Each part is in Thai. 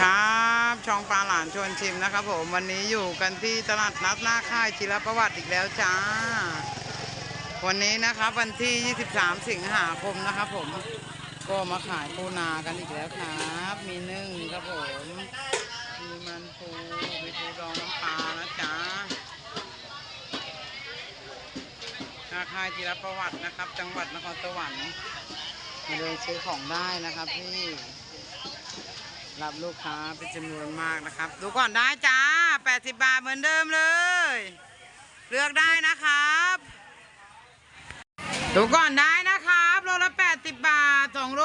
ครับ ช่องปลาหลานชวนชิมนะครับผมวันนี้อยู่กันที่ตลาดนัดหน้าค่ายจิรประวัติอีกแล้วจ้า วันนี้นะครับวันที่ 23 สิงหาคมนะครับผมก็มาขายปูนากันอีกแล้วครับ มีนึ่งครับผมมีมันปูมีปูดองน้ำปลานะจ๊ะหน้าค่ายจิรประวัตินะครับ จังหวัดนครสวรรค์มาเดินซื้อของได้นะครับพี่ รับลูกค้าเป็นจำนวนมากนะครับ ดูก่อนได้จ้า 80 บาทเหมือนเดิมเลย เลือกได้นะครับ ดูก่อนได้นะครับโลละ 80 บาท2โล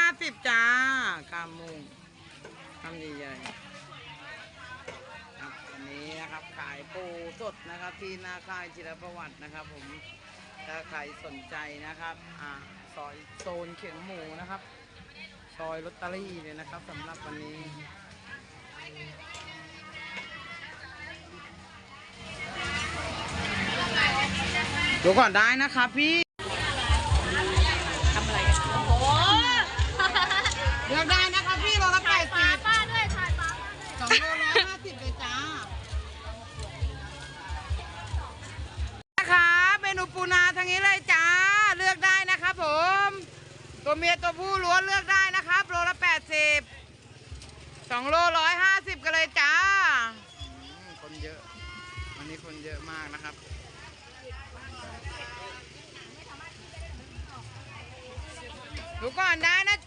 150 จ้ากามมุงคำใหญ่ๆครับอันนี้นะครับขายปูสดนะครับที่หน้าค่ายจิรประวัตินะครับ ผมถ้าใครสนใจนะครับอ่าซอยโซนเขียงหมูนะครับ ซอยลอตเตอรี่เลยนะครับสำหรับวันนี้ดูก่อนได้นะครับพี่ทำอะไรกันโอ้โหเลือกได้นะครับพี่โลละแปถ่ายดปลาสิบป้าด้วยถ่ายปลาป้าด้วยสองโลร้อยห้าสิบเลยจ้านะครับเมนูปูนาทางนี้เลยจ้า เลือกได้นะครับผม ตัวเมียตัวผู้ล้วนเลือกได้นะครับโลละแปดสิบสองโลร้อยห้าสิบกันเลยจ้าอืมคนเยอะ วันนี้คนเยอะมากนะครับดูก่อนได้นะ